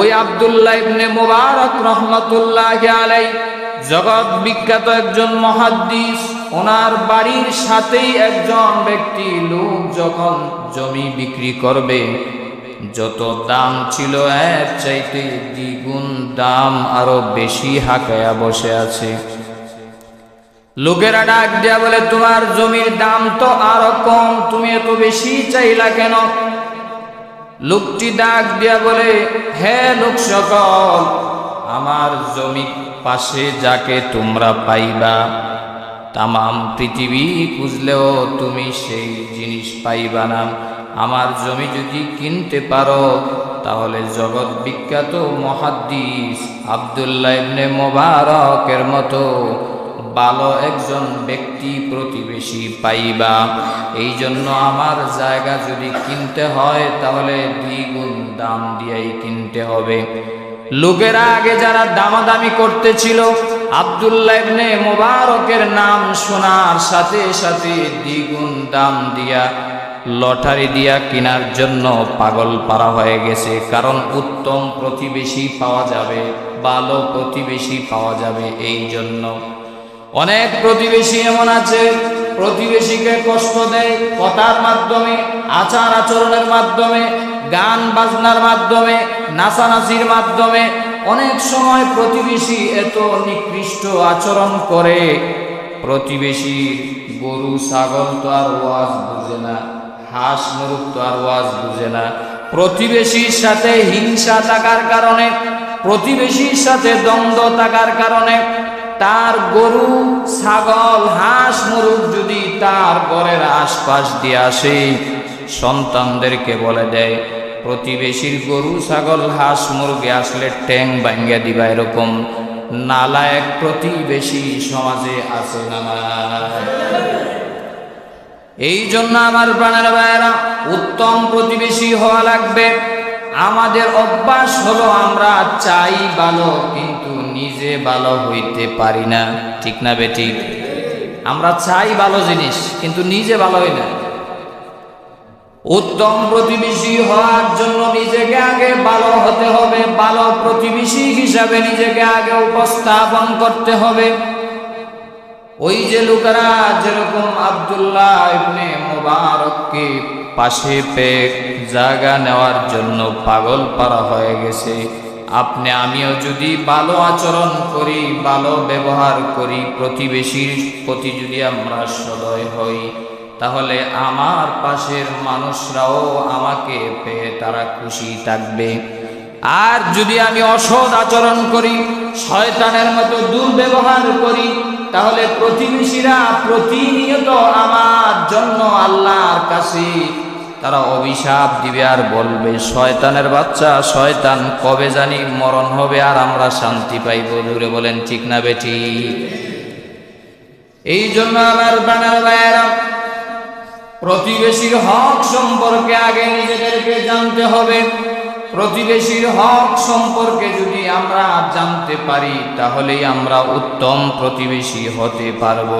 ওই আব্দুল্লাহ ইবনে মুবারক রহমতুল্লাহ আলাই জগৎ বিখ্যাত একজন মহাদ্দিস। ওনার বাড়ির সাথেই একজন ব্যক্তি লোক যখন জমি বিক্রি করবে, যত দাম ছিল এর চাইতে দ্বিগুণ দাম আরও বেশি হাঁকায়া বসে আছে। লোকেরা ডাক দেয়া বলে, তোমার জমির দাম তো আরও কম, তুমি এত বেশি চাইলা কেন? লোকটি ডাক দিয়া বলে, হে লোক সকল, আমার জমি পাশে যাকে তোমরা পাইবা, তামাম পৃথিবী খুঁজলেও তুমি সেই জিনিস পাইবা না। আমার জমি যদি কিনতে পারো, তাহলে জগৎ বিখ্যাত মহাদ্দিস আবদুল্লাহ ইবনে মোবারকের মতো ভালো একজন ব্যক্তি প্রতিবেশী পাইবা। এই জন্য আমার জায়গা যদি কিনতে হয়, তাহলে দ্বিগুণ দাম দিয়েই কিনতে হবে। লোকেরা আগে যারা দামাদামি করতেছিল, আবদুল্লাহ ইবনে মোবারকের নাম শোনার সাথে সাথে দ্বিগুণ দাম দিয়া লটারি দিয়া কেনার জন্য পাগল পারা হয়ে গেছে। কারণ উত্তম প্রতিবেশী পাওয়া যাবে, ভালো প্রতিবেশী পাওয়া যাবে এই জন্য অনেক প্রতিবেশী এমন আছে, প্রতিবেশীকে কষ্ট দেয় কথার মাধ্যমে, আচার আচরণের মাধ্যমে, গান বাজনার মাধ্যমে, নাচানাচির মাধ্যমে। অনেক সময় প্রতিবেশী এত নিকৃষ্ট আচরণ করে। প্রতিবেশী গরু, ছাগল তো আর ওয়াজ বুঝে না, হাঁস মুরুখ তো আর ওয়াজ বুঝে না। প্রতিবেশীর সাথে হিংসা থাকার কারণে, প্রতিবেশীর সাথে দ্বন্দ্ব থাকার কারণে তার গরু, ছাগল, হাঁস মুরুখ যদি তার ঘরের আশপাশ দিয়ে আসে, সন্তানদেরকে বলে দেয়, প্রতিবেশীর গরু, ছাগল, হাঁস, মুরগে আসলে ট্যাং ভাঙ্গা দিবা এরকম। নালায়ক প্রতিবেশী সমাজে আছে এই জন্য আমার প্রাণের ভাইয়েরা, উত্তম প্রতিবেশী হওয়া লাগবে। আমাদের অভ্যাস হলো আমরা চাই ভালো, কিন্তু নিজে ভালো হইতে পারি না। ঠিক না বেটি আমরা চাই ভালো জিনিস, কিন্তু নিজে ভালো হই না। উত্তম প্রতিবেশী হওয়ার জন্য নিজেকে আগে ভালো হতে হবে, ভালো প্রতিবেশী হিসাবে নিজেকে আগে উপস্থাপন করতে হবে। ওই যে লোকেরা যেরকম আব্দুল্লাহ ইবনে মুবারককে পাশে পেয়ে জায়গা নেওয়ার জন্য পাগল পারা হয়ে গেছে আপনি, আমিও যদি ভালো আচরণ করি, ভালো ব্যবহার করি, প্রতিবেশীর প্রতি যদি আমরা সদয় হই, তাহলে আমার পাশের মানুষরাও আমাকে পেয়ে তারা খুশি থাকবে। আর যদি আমি অসৎ আচরণ করি, শয়তানের মতো দুর্ব্যবহার করি, তাহলে প্রতিবেশীরা প্রতিনিয়ত আমার জন্য আল্লাহর কাছে তারা অভিশাপ দিবে আর বলবে, শয়তানের বাচ্চা, শয়তান কবে জানি মরণ হবে আর আমরা শান্তি পাইব? দূরে বলেন, ঠিক না বেটি? এই জন্য আমার বানার ভাইয়েরা, প্রতিবেশীর হক সম্পর্কে আগে নিজেদেরকে জানতে হবে। প্রতিবেশীর হক সম্পর্কে যদি আমরা জানতে পারি, তাহলেই আমরা উত্তম প্রতিবেশী হতে পারব।